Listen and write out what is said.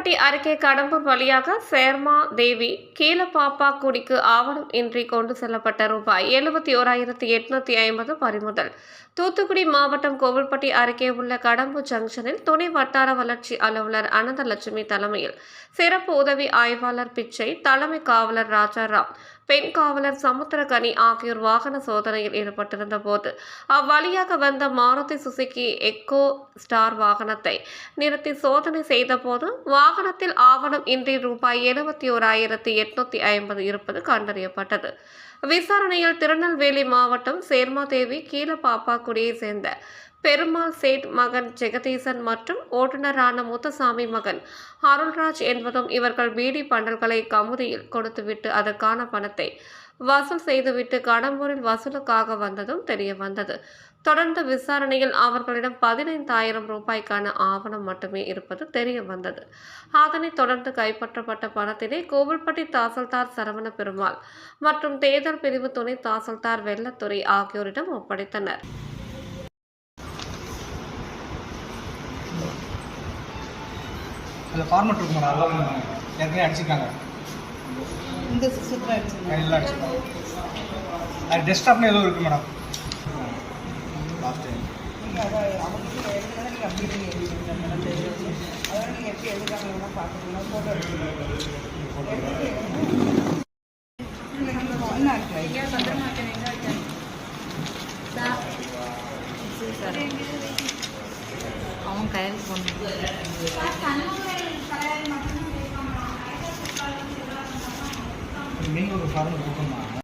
கோவில்பட்டி அருகே கடம்பூர் வழியாக சேர்மா தேவி கீழப்பாப்பாக்குடிக்கு ஆவணம் இன்றி கொண்டு செல்லப்பட்ட ரூபாய் எழுபத்தி ஓராயிரத்தி எட்நூத்தி ஐம்பது பறிமுதல். தூத்துக்குடி மாவட்டம் கோவில்பட்டி அருகே உள்ள கடம்பூர் ஜங்ஷனில் துணை வட்டார வளர்ச்சி அலுவலர் அனந்தலட்சுமி தலைமையில் சிறப்பு உதவி ஆய்வாளர் பிச்சை தலைமை காவலர் ராஜாராம் பெண் காவலர் சமுத்திரகனி ஆகியோர் வாகன சோதனையில் ஈடுபட்டிருந்த போது அவ்வழியாக வந்த மாருதி சுசுகி எக்கோ ஸ்டார் வாகனத்தை நிறுத்தி சோதனை செய்தபோது வாகனத்தில் ஆவணம் இன்றி ரூபாய் எழுபத்தி ஓராயிரத்தி எட்நூத்தி ஐம்பது இருப்பது கண்டறியப்பட்டது. விசாரணையில் திருநெல்வேலி மாவட்டம் சேர்மாதேவி கீழப்பாப்பாக்குடியை சேர்ந்த பெருமாள் சேட் மகன் ஜெகதீசன் மற்றும் ஓட்டுநரான முத்துசாமி மகன் அருள்ராஜ் என்பதும் இவர்கள் பீடி பண்டல்களை கமுதியில் கொடுத்துவிட்டு அதற்கான பணத்தை வசூல் செய்துவிட்டு கடம்பூரில் வசூலுக்காக வந்ததும் தெரிய வந்தது. தொடர்ந்த விசாரணையில் அவர்களிடம் பதினைந்தாயிரம் ரூபாய்க்கான ஆவணம் மட்டுமே இருப்பது தெரிய வந்தது. அதனைத் தொடர்ந்து கைப்பற்றப்பட்ட பணத்தினை கோவில்பட்டி தாசில்தார் சரவண பெருமாள் மற்றும் தேர்தல் பிரிவு துணை தாசில்தார் வெள்ளத்துறை ஆகியோரிடம் ஒப்படைத்தனர். அதில் ஃபார்மெட் இருக்கும்? மேடம் அதெல்லாம் ஏற்கனவே அடிச்சிருக்காங்க. இந்த எல்லாம் அடிச்சிருக்காங்க. அது டெஸ்க்டாப்னு ஏதோ இருக்குது மேடம். லாஸ்ட் டைம் நீங்கள் அதை அவங்ககிட்ட நீங்கள் ஒரு ஃபார்மெட் கொடுக்கணுமா?